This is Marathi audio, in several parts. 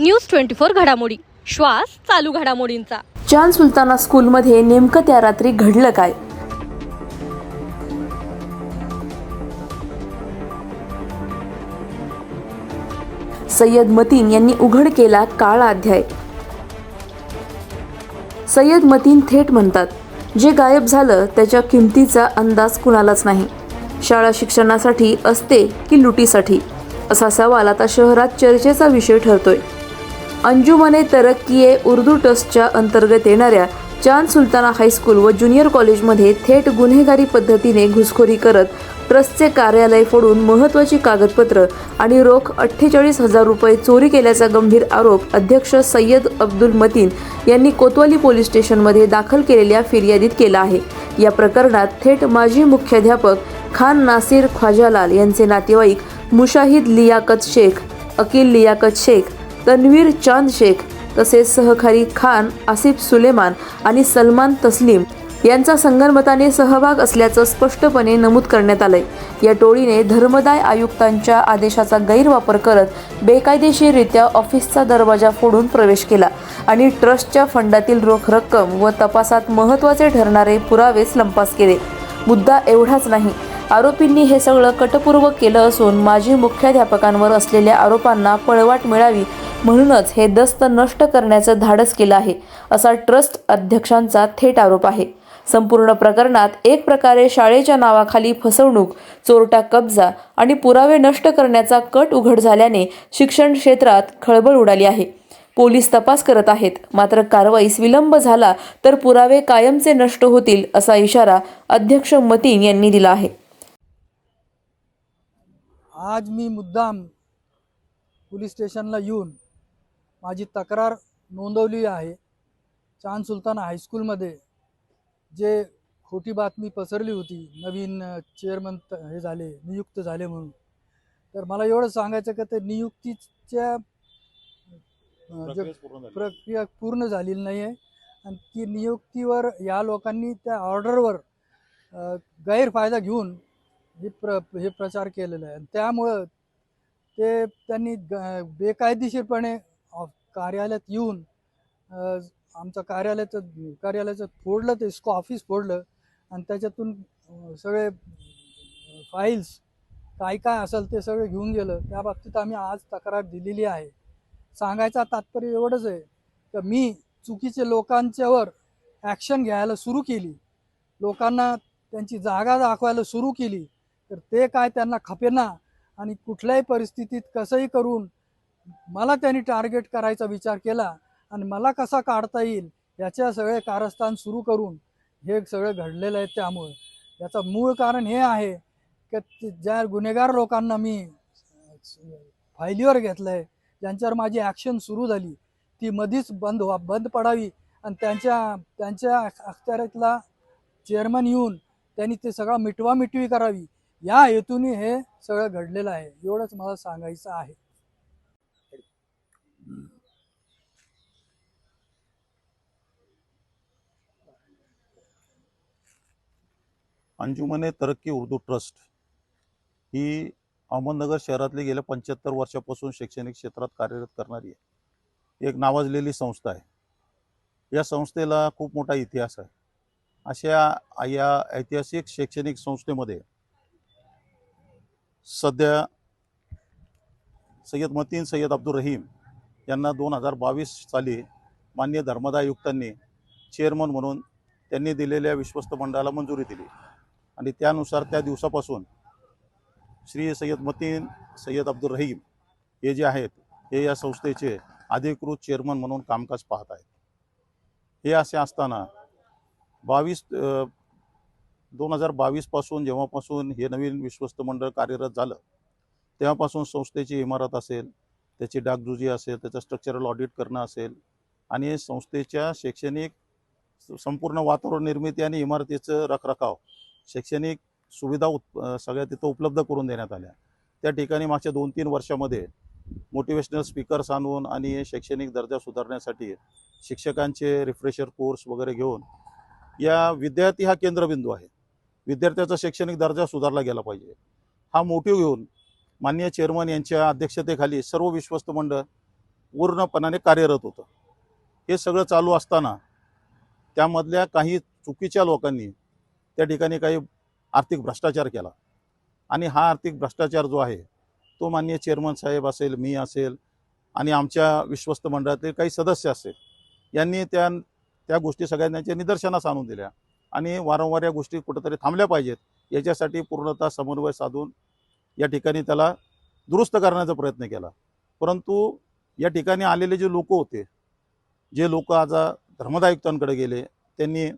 न्यूज ट्वेंटी फोर घडामोडी. श्वास चालू घडामोडींचा. चांद सुलताना स्कूलमध्ये नेमकं त्या रात्री घडलं काय? सय्यद मतीन यांनी उघड केला काळा अध्याय. सय्यद मतीन थेट म्हणतात जे गायब झालं त्याच्या किमतीचा अंदाज कुणालाच नाही. शाळा शिक्षणासाठी असते की लुटीसाठी? असा सवाल आता शहरात चर्चेचा विषय ठरतोय. अंजुमने तरक्कीये उर्दू ट्रस्टच्या अंतर्गत येणाऱ्या चांद सुलताना हायस्कूल व ज्युनियर कॉलेजमध्ये थेट गुन्हेगारी पद्धतीने घुसखोरी करत ट्रस्टचे कार्यालय फोडून महत्त्वाची कागदपत्र आणि रोख अठ्ठेचाळीस हजार रुपये चोरी केल्याचा गंभीर आरोप अध्यक्ष सय्यद अब्दुल मतीन यांनी कोतवाली पोलीस स्टेशनमध्ये दाखल केलेल्या फिर्यादीत केला आहे. या प्रकरणात थेट माजी मुख्याध्यापक खान नासिर ख्वाजालाल यांचे नातेवाईक मुशाहिद लियाकत शेख अकिल लियाकत शेख तन्वीर चांद शेख तसेच सहकारी खान आसिफ सुलेमान आणि सलमान तस्लीम यांचा संगनमताने सहभाग असल्याचं स्पष्टपणे नमूद करण्यात आलंय. या टोळीने धर्मदाय आयुक्तांच्या आदेशाचा गैरवापर करत बेकायदेशीररित्या ऑफिसचा दरवाजा फोडून प्रवेश केला आणि ट्रस्टच्या फंडातील रोख रक्कम व तपासात महत्त्वाचे ठरणारे पुरावेच लंपास केले. मुद्दा एवढाच नाही आरोपींनी हे सगळं कटपूर्वक केलं असून माजी मुख्याध्यापकांवर असलेल्या आरोपांना पळवाट मिळावी म्हणूनच हे दस्त नष्ट करण्याचं धाडस केलं आहे असा ट्रस्ट अध्यक्षांचा थेट आरोप आहे. संपूर्ण प्रकरणात एक प्रकारे शाळेच्या नावाखाली फसवणूक चोरटा कब्जा आणि पुरावे नष्ट करण्याचा कट उघड झाल्याने शिक्षण क्षेत्रात खळबळ उडाली आहे. पोलीस तपास करत आहेत मात्र कारवाईस विलंब झाला तर पुरावे कायमचे नष्ट होतील असा इशारा अध्यक्ष मतीन यांनी दिला आहे. आज मी मुद्दाम पोलीस स्टेशनला येऊन माझी तक्रार नोंदवली आहे. चांद सुलतान हायस्कूलमध्ये जे खोटी बातमी पसरली होती नवीन चेअरमन हे झाले नियुक्त झाले म्हणून. तर मला एवढं सांगायचं का ते नियुक्तीच्या प्रक्रिया पूर्ण झालेली नाही आहे आणि ती नियुक्तीवर या लोकांनी त्या ऑर्डरवर गैरफायदा घेऊन हे प्र हे प्रचार केलेला आहे. आणि त्यामुळं ते त्यांनी ग बेकायदेशीरपणे कार्यालयात येऊन आमचं कार्यालयाचं कार्यालयाचं फोडलं ते इसको ऑफिस फोडलं आणि त्याच्यातून सगळे फाईल्स काय काय असेल ते सगळं घेऊन गेलं. त्या बाबतीत आम्ही आज तक्रार दिलेली आहे. सांगायचं तात्पर्य एवढंच आहे की मी चुकीचे लोकांच्यावर ॲक्शन घ्यायला सुरू केली. लोकांना त्यांची जागा दाखवायला सुरू केली. तर ते काय त्यांना खपेना आणि कुठल्याही परिस्थितीत कसंही करून मला त्यांनी टार्गेट करायचा विचार केला आणि मला कसा काढता येईल याच्या सगळे कारस्थान सुरू करून हे सगळं घडलेलं आहे त्यामुळे. याचं मूळ कारण हे आहे की ज्या गुन्हेगार लोकांना मी फायलीवर घेतलं आहे ज्यांच्यावर माझी ॲक्शन सुरू झाली ती मधीच बंद व्हा बंद पडावी आणि त्यांच्या त्यांच्या अखत्यारीतला चेअरमन येऊन त्यांनी ते सगळं मिटवा मिटवी करावी. या हेतूने हे सगळं घडलेलं आहे. एवढंच मला सांगायचं आहे. अंजुमने तरक्की उर्दू ट्रस्ट ही अहमदनगर शहरातली गेल्या पंच्याहत्तर वर्षापासून शैक्षणिक क्षेत्रात कार्यरत करणारी आहे एक नावाजलेली संस्था आहे. या संस्थेला खूप मोठा इतिहास आहे. अशा या ऐतिहासिक शैक्षणिक संस्थेमध्ये सध्या सय्यद मतीन सय्यद अब्दुल रहीम यांना दोन हजार बावीस साली मान्य धर्मदायुक्तांनी चेअरमन म्हणून त्यांनी दिलेल्या विश्वस्त मंडळाला मंजुरी दिली. आणि त्यानुसार त्या दिवसापासून श्री सय्यद मतीन सय्यद अब्दुल रहीम हे जे आहेत हे या संस्थेचे अधिकृत चेअरमन म्हणून कामकाज पाहत आहेत. हे असे असताना बावीस दोन हजार बावीसपासून जेव्हापासून हे नवीन विश्वस्त मंडळ कार्यरत झालं तेव्हापासून संस्थेची इमारत असेल त्याची डागडुजी असेल त्याचं स्ट्रक्चरल ऑडिट करणं असेल आणि संस्थेच्या शैक्षणिक संपूर्ण वातावरण निर्मिती आणि इमारतीचं रखरखाव शैक्षणिक सुविधा उत् सगळ्या तिथं उपलब्ध करून देण्यात आल्या. त्या ठिकाणी मागच्या दोन तीन वर्षामध्ये मोटिवेशनल स्पीकर्स आणून आणि शैक्षणिक दर्जा सुधारण्यासाठी शिक्षकांचे रिफ्रेशर कोर्स वगैरे घेऊन या विद्यार्थी हा केंद्रबिंदू आहे. विद्यार्थ्याचा शैक्षणिक दर्जा सुधारला गेला पाहिजे. हा मोठी घेऊन माननीय चेअरमन यांच्या अध्यक्षतेखाली सर्व विश्वस्त मंडळ पूर्णपणाने कार्यरत होतं. हे सगळं चालू असताना त्यामधल्या काही चुकीच्या लोकांनी त्या ठिकाणी काही आर्थिक भ्रष्टाचार केला. आणि हा आर्थिक भ्रष्टाचार जो आहे तो मान्य चेअरमन साहेब असेल मी असेल आणि आमच्या विश्वस्त मंडळातील काही सदस्य असेल यांनी त्या त्या गोष्टी सगळ्यांच्या निदर्शनास आणून दिल्या. आणि वारंवार या गोष्टी कुठंतरी थांबल्या पाहिजेत. याच्यासाठी पूर्णतः समन्वय साधून या ठिकाणी त्याला दुरुस्त करण्याचा प्रयत्न केला. परंतु या ठिकाणी आलेले जे लोक होते जे लोक आज धर्मदायुक्तांकडे गेले त्यांनी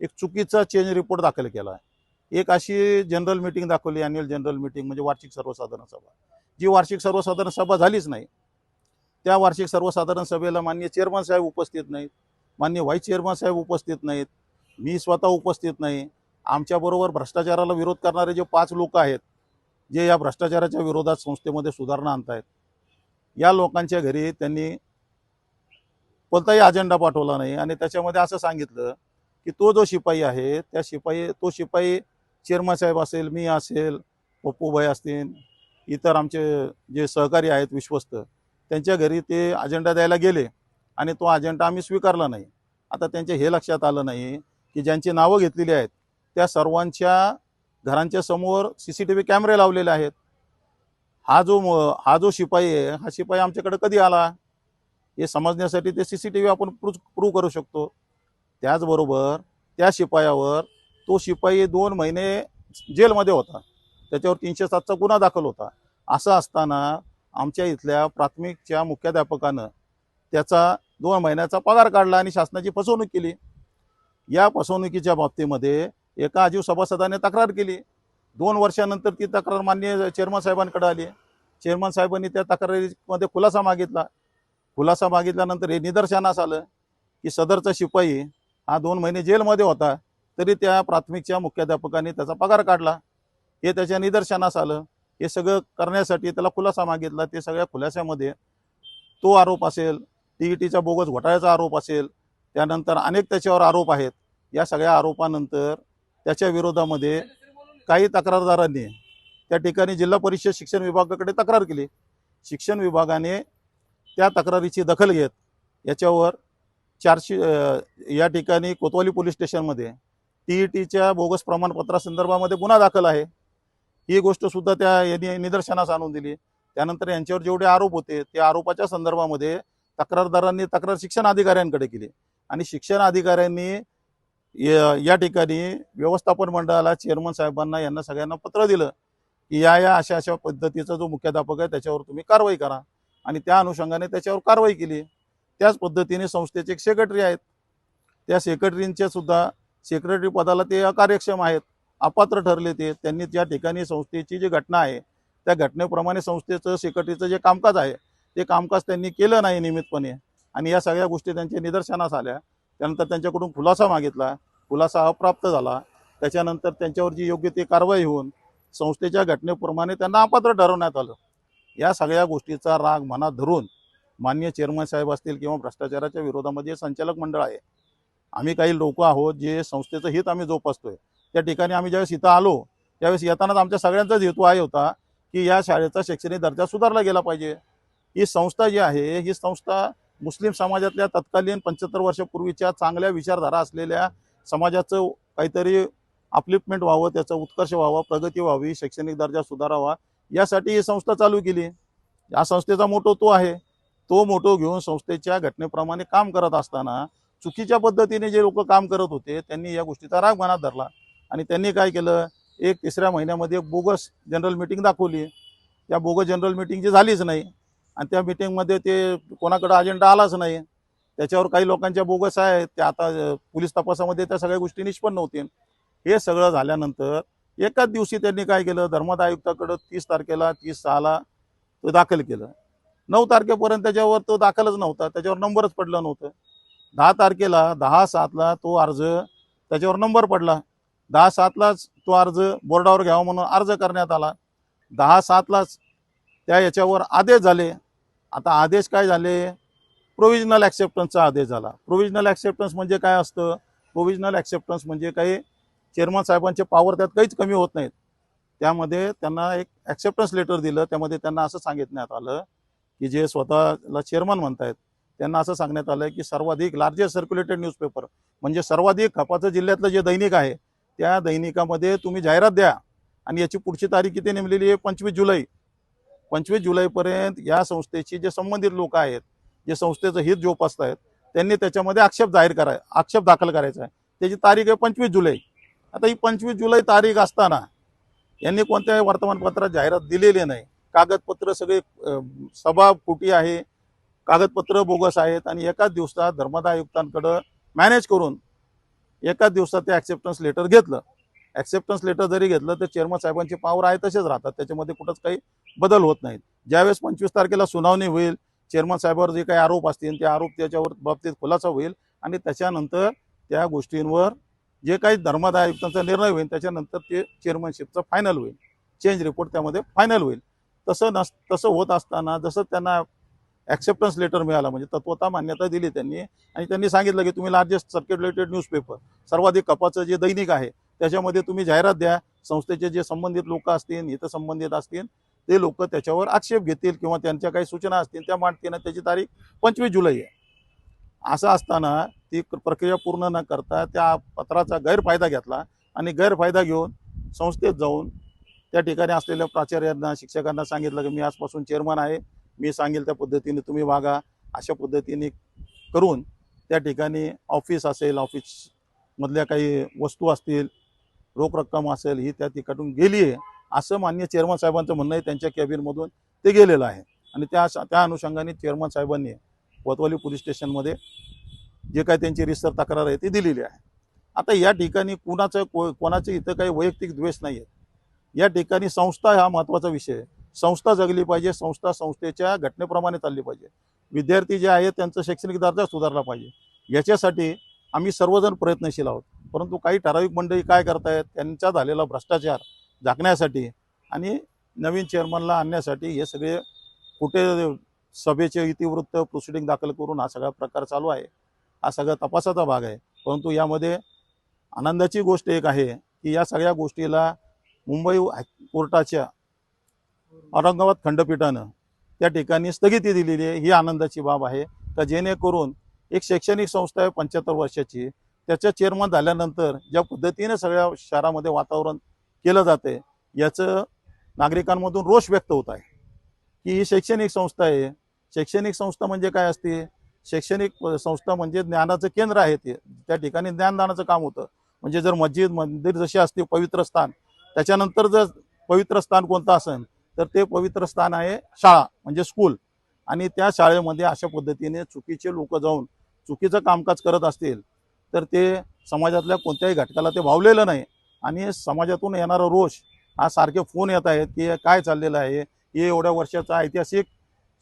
एक चुकीचा चेंज रिपोर्ट दाखल केला आहे. एक अशी जनरल मिटिंग दाखवली अॅन्युअल जनरल मिटिंग म्हणजे वार्षिक सर्वसाधारण सभा. जी वार्षिक सर्वसाधारण सभा झालीच नाही. त्या वार्षिक सर्वसाधारण सभेला माननीय चेअरमन साहेब उपस्थित नाहीत माननीय व्हाईस चेअरमन साहेब उपस्थित नाहीत. मी स्वतः उपस्थित नाही. आमच्याबरोबर भ्रष्टाचाराला विरोध करणारे जे पाच लोक आहेत जे या भ्रष्टाचाराच्या विरोधात संस्थेमध्ये सुधारणा आणतायत या लोकांच्या घरी त्यांनी कोणताही अजेंडा पाठवला नाही आणि त्याच्यामध्ये असं सांगितलं की तो जो शिपाई आहे त्या शिपाई तो शिपाई चेअरमन साहेब असेल मी असेल पप्पूभाई असतील इतर आमचे जे सहकारी आहेत विश्वस्त त्यांच्या घरी ते अजेंडा द्यायला गेले आणि तो अजेंडा आम्ही स्वीकारला नाही. आता त्यांच्या हे लक्षात आलं नाही की ज्यांची नावं घेतलेली आहेत त्या सर्वांच्या घरांच्या समोर सी सी टी व्ही कॅमेरे लावलेले आहेत. हा जो म- हा जो शिपाई आहे हा शिपाई आमच्याकडे कधी आला? हे समजण्यासाठी ते सी सी टी व्ही आपण प्रू प्रूव्ह करू शकतो. त्याचबरोबर त्या शिपायावर तो शिपाई दोन महिने जेलमध्ये होता. त्याच्यावर तीनशे सातचा गुन्हा दाखल होता. असं असताना आमच्या इथल्या प्राथमिकच्या मुख्याध्यापकानं त्याचा दोन महिन्याचा पगार काढला आणि शासनाची फसवणूक केली. या फसवणुकीच्या बाबतीमध्ये एका आजीव सभासदाने तक्रार केली. दोन वर्षानंतर ती तक्रार मान्य चेअरमन साहेबांकडे आली. चेअरमन साहेबांनी त्या तक्रारीमध्ये खुलासा मागितला. खुलासा मागितल्यानंतर हे निदर्शनास आलं की सदरचा शिपाई हा दोन महिने जेलमध्ये होता तरी त्या प्राथमिकच्या मुख्याध्यापकाने त्याचा पगार काढला. हे त्याच्या निदर्शनास आलं. हे सगळं करण्यासाठी त्याला खुलासा मागितला. ते सगळ्या खुलाशामध्ये तो आरोप असेल टी ई टीचा बोगस घोटाळ्याचा आरोप असेल त्यानंतर अनेक त्याच्यावर आरोप आहेत. या सगळ्या आरोपानंतर त्याच्या विरोधामध्ये काही तक्रारदारांनी त्या ठिकाणी जिल्हा परिषद शिक्षण विभागाकडे तक्रार केली. शिक्षण विभागाने त्या तक्रारीची दखल घेत याच्यावर चारशे या ठिकाणी कोतवाली पोलीस स्टेशनमध्ये टी ई टीच्या बोगस प्रमाणपत्रासंदर्भामध्ये गुन्हा दाखल आहे. ही गोष्टसुद्धा त्या यांनी निदर्शनास आणून दिली. त्यानंतर यांच्यावर जेवढे आरोप होते त्या आरोपाच्या संदर्भामध्ये तक्रारदारांनी तक्रार शिक्षण अधिकाऱ्यांकडे केली. आणि शिक्षण अधिकाऱ्यांनी या ठिकाणी व्यवस्थापन मंडळाला चेअरमन साहेबांना यांना सगळ्यांना पत्र दिलं की या या अशा अशा पद्धतीचा जो मुख्याध्यापक आहे त्याच्यावर तुम्ही कारवाई करा. आणि त्या अनुषंगाने त्याच्यावर कारवाई केली. त्याच पद्धतीने संस्थेचे एक सेक्रेटरी आहेत. त्या सेक्रेटरींच्या सुद्धा सेक्रेटरी पदाला ते अकार्यक्षम आहेत. अपात्र ठरले ते. त्यांनी त्या ठिकाणी संस्थेची जी घटना आहे त्या घटनेप्रमाणे संस्थेचं सेक्रेटरीचं जे कामकाज आहे ते कामकाज त्यांनी केलं नाही नियमितपणे. आणि या सगळ्या गोष्टी त्यांच्या निदर्शनास आल्या. त्यानंतर त्यांच्याकडून खुलासा मागितला. खुलासा अप्राप्त झाला. त्याच्यानंतर त्यांच्यावर जी योग्य ती कारवाई होऊन संस्थेच्या घटनेप्रमाणे त्यांना अपात्र ठरवण्यात आलं. या सगळ्या गोष्टीचा राग मनात धरून मान्य चेअरमन साहेब असतील किंवा भ्रष्टाचाराच्या विरोधामध्ये संचालक मंडळ आहे. आम्ही काही लोक आहोत जे संस्थेचं हित आम्ही जोपासतोय. त्या ठिकाणी आम्ही ज्यावेळेस इथं आलो त्यावेळेस येतानाच आमच्या सगळ्यांचाच हेतू आहे होता की या शाळेचा शैक्षणिक दर्जा सुधारला गेला पाहिजे. ही संस्था जी आहे ही संस्था मुस्लिम समाजातल्या तत्कालीन पंच्याहत्तर वर्षापूर्वीच्या चांगल्या विचारधारा असलेल्या समाजाचं काहीतरी अपलिफ्टमेंट व्हावं त्याचा उत्कर्ष व्हावं प्रगती व्हावी शैक्षणिक दर्जा सुधारावा यासाठी ही संस्था चालू केली. या संस्थेचा मोटो तो आहे. तो मोटो घेऊन संस्थेच्या घटनेप्रमाणे काम करत असताना चुकीच्या पद्धतीने जे लोक काम करत होते त्यांनी या गोष्टीचा राग मनात धरला. आणि त्यांनी काय केलं? एक तिसऱ्या महिन्यामध्ये बोगस जनरल मिटिंग दाखवली. त्या बोगस जनरल मिटिंग जी झालीच नाही. आणि त्या मिटिंगमध्ये ते कोणाकडं अजेंडा आलाच नाही त्याच्यावर काही लोकांच्या बोगस आहेत. त्या आता पोलीस तपासामध्ये त्या सगळ्या गोष्टी निष्पन्न होतील. हे सगळं झाल्यानंतर एकाच दिवशी त्यांनी काय केलं? धर्मद आयुक्ताकडं तीस तारखेला तीस सहाला तो दाखल केलं. नऊ तारखेपर्यंत त्याच्यावर तो दाखलच नव्हता. त्याच्यावर नंबरच पडला नव्हतं. दहा तारखेला दहा सातला तो अर्ज त्याच्यावर नंबर पडला. दहा सातलाच तो अर्ज बोर्डावर घ्यावा म्हणून अर्ज करण्यात आला. दहा सातलाच त्या याच्यावर आदेश झाले. आता आदेश काय झाले? प्रोविजनल ॲक्सेप्टन्सचा आदेश झाला. प्रोविजनल ॲक्सेप्टन्स म्हणजे काय असतं? प्रोविजनल ॲक्सेप्टन्स म्हणजे काही चेअरमन साहेबांचे पॉवर त्यात काहीच कमी होत नाहीत. त्यामध्ये त्यांना एक ॲक्सेप्टन्स लेटर दिलं. त्यामध्ये त्यांना असं सांगितण्यात आलं की जे स्वतःला चेअरमन म्हणतायत त्यांना असं सांगण्यात आलं की सर्वाधिक लार्जेस्ट सर्क्युलेटेड न्यूजपेपर म्हणजे सर्वाधिक खपाचं जिल्ह्यातलं जे दैनिक आहे त्या दैनिकामध्ये तुम्ही जाहिरात द्या. आणि याची पुढची तारीख किती नेमलेली आहे? पंचवीस जुलै. पंचवीस जुलैपर्यंत या संस्थेची जे संबंधित लोक आहेत जे संस्थेचं हित जोपासत आहेत त्यांनी त्याच्यामध्ये आक्षेप जाहीर कराय आक्षेप दाखल करायचा आहे. त्याची तारीख आहे पंचवीस जुलै. आता ही पंचवीस जुलै तारीख असताना यांनी कोणत्याही वर्तमानपत्रात जाहिरात दिलेली नाही. कागदपत्र सगळे सभा फुटी आहे कागदपत्र बोगस आहेत आणि एकाच दिवसात धर्मदा आयुक्तांकडं मॅनेज करून एकाच दिवसात ते ॲक्सेप्टन्स लेटर घेतलं. ॲक्सेप्टन्स लेटर जरी घेतलं तर चेअरमन साहेबांची पावर आहे तसेच राहतात. त्याच्यामध्ये कुठंच काही बदल होत नाहीत. ज्यावेळेस पंचवीस तारखेला सुनावणी होईल चेअरमन साहेबावर जे काही आरोप असतील ते आरोप त्याच्यावर बाबतीत खुलासा होईल आणि त्याच्यानंतर त्या गोष्टींवर जे काही धर्मदा आयुक्तांचा निर्णय होईल त्याच्यानंतर ते चेअरमनशिपचं फायनल होईल. चेंज रिपोर्ट त्यामध्ये फायनल होईल. तसं नस तसं होत असताना जसं त्यांना ॲक्सेप्टन्स लेटर मिळालं म्हणजे तत्वता मान्यता दिली त्यांनी आणि त्यांनी सांगितलं की तुम्ही लार्जेस्ट सर्क्युलेटेड न्यूजपेपर सर्वाधिक कपाचं जे दैनिक आहे त्याच्यामध्ये तुम्ही जाहिरात द्या संस्थेचे जे संबंधित लोक असतील इथं संबंधित असतील ते लोक त्याच्यावर आक्षेप घेतील किंवा त्यांच्या काही सूचना असतील त्या मांडतील त्याची तारीख पंचवीस जुलै आहे. असं असताना ती प्रक्रिया पूर्ण न करता त्या पत्राचा गैरफायदा घेतला आणि गैरफायदा घेऊन संस्थेत जाऊन त्या ठिकाणी असलेल्या प्राचार्यांना शिक्षकांना सांगितलं की मी आजपासून चेअरमन आहे मी सांगेल त्या पद्धतीने तुम्ही वागा अशा पद्धतीने करून त्या ठिकाणी ऑफिस असेल ऑफिसमधल्या काही वस्तू असतील रोख रक्कम असेल ही त्या तिकडून गेली आहे असं मान्य चेअरमन साहेबांचं म्हणणं आहे त्यांच्या कॅबिनमधून ते गेलेलं आहे. आणि त्या त्या अनुषंगाने चेअरमन साहेबांनी कोतवाली पोलीस स्टेशनमध्ये जे काही त्यांची रिसर तक्रार आहे ती दिलेली आहे. आता या ठिकाणी कुणाचं को कोणाचं इथं काही वैयक्तिक द्वेष नाही आहे या ठिकाणी संस्था हा महत्त्वाचा विषय आहे. संस्था जगली पाहिजे संस्था संस्थेच्या घटनेप्रमाणे चालली पाहिजे. विद्यार्थी जे आहेत त्यांचा शैक्षणिक दर्जा सुधारला पाहिजे. याच्यासाठी आम्ही सर्वजण प्रयत्नशील आहोत. परंतु काही ठराविक मंडळी काय करतायत त्यांचा झालेला भ्रष्टाचार झाकण्यासाठी आणि नवीन चेअरमनला आणण्यासाठी हे सगळे कुठे सभेचे इतिवृत्त प्रोसिडिंग दाखल करून हा सगळा प्रकार चालू आहे. हा सगळा तपासाचा भाग आहे. परंतु यामध्ये आनंदाची गोष्ट एक आहे की या सगळ्या गोष्टीला मुंबई हाय- कोर्टाच्या औरंगाबाद खंडपीठानं त्या ठिकाणी स्थगिती दिलेली आहे. ही आनंदाची बाब आहे. का जेणेकरून एक शैक्षणिक संस्था आहे पंच्याहत्तर वर्षाची. त्याच्या चेअरमन झाल्यानंतर ज्या पद्धतीने सगळ्या शहरामध्ये वातावरण केलं जाते याचं नागरिकांमधून रोष व्यक्त होत आहे. की ही शैक्षणिक संस्था आहे. शैक्षणिक संस्था म्हणजे काय असते? शैक्षणिक संस्था म्हणजे ज्ञानाचं केंद्र आहे ते. त्या ठिकाणी ज्ञानदानाचं काम होतं. म्हणजे जर मस्जिद मंदिर जशी असते पवित्र स्थान त्याच्यानंतर जर पवित्र स्थान कोणतं असेल तर ते पवित्र स्थान आहे शाळा म्हणजे स्कूल आणि त्या शाळेमध्ये अशा पद्धतीने चुकीचे लोक जाऊन चुकीचं कामकाज करत असतील तर ते समाजातल्या कोणत्याही घटकाला ते भावलेलं नाही. आणि समाजातून येणारा रोष हा सारखे फोन येत आहेत की काय चाललेलं आहे? हे एवढ्या वर्षाचा ऐतिहासिक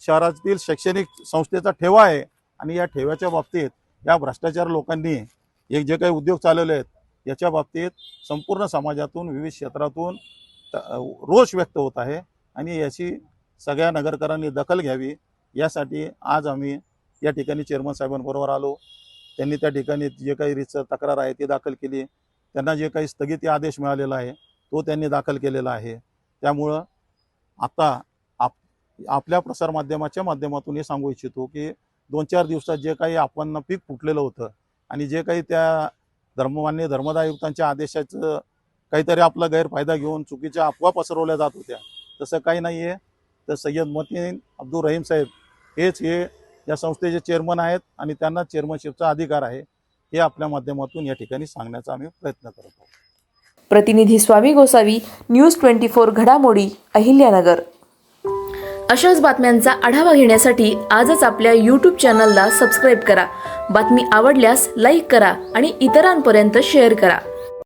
शहरातील शैक्षणिक संस्थेचा ठेवा आहे. आणि या ठेव्याच्या बाबतीत या भ्रष्टाचार लोकांनी एक जे काही उद्योग चालवले आहेत याच्या बाबतीत संपूर्ण समाजातून विविध क्षेत्रातून रोष व्यक्त होत आहे. आणि याची सगळ्या नगरकरांनी दखल घ्यावी. यासाठी आज आम्ही या ठिकाणी चेअरमन साहेबांबरोबर आलो. त्यांनी त्या ठिकाणी जे काही रिच तक्रार आहे ती दाखल केली त्यांना जे काही स्थगिती आदेश मिळालेला आहे तो त्यांनी दाखल केलेला आहे. त्यामुळं आता आप आपल्या प्रसारमाध्यमाच्या माध्यमातून हे सांगू इच्छितो की दोन चार दिवसात जे काही आपण पीक फुटलेलं होतं आणि जे काही त्या धर्ममान्य धर्मदायुक्तांच्या आदेशाचं काहीतरी आपला गैरफायदा घेऊन चुकीच्या अफवा पसरवल्या जात होत्या. तसं काही नाही आहे तर सय्यद मतीन अब्दुल रहीम साहेब हेच हे या संस्थेचे चेअरमन आहेत आणि त्यांना चेअरमनशिपचा अधिकार आहे हे आपल्या माध्यमातून या ठिकाणी सांगण्याचा आम्ही प्रयत्न करत आहोत. प्रतिनिधी Swami Gosavi news twenty four घडामोडी अहिल्यानगर. अशाच बातम्यांचा आढावा घेण्यासाठी आजच आपल्या यूट्यूब चॅनलला सबस्क्राईब करा. बातमी आवडल्यास लाईक करा आणि इतरांपर्यंत शेअर करा.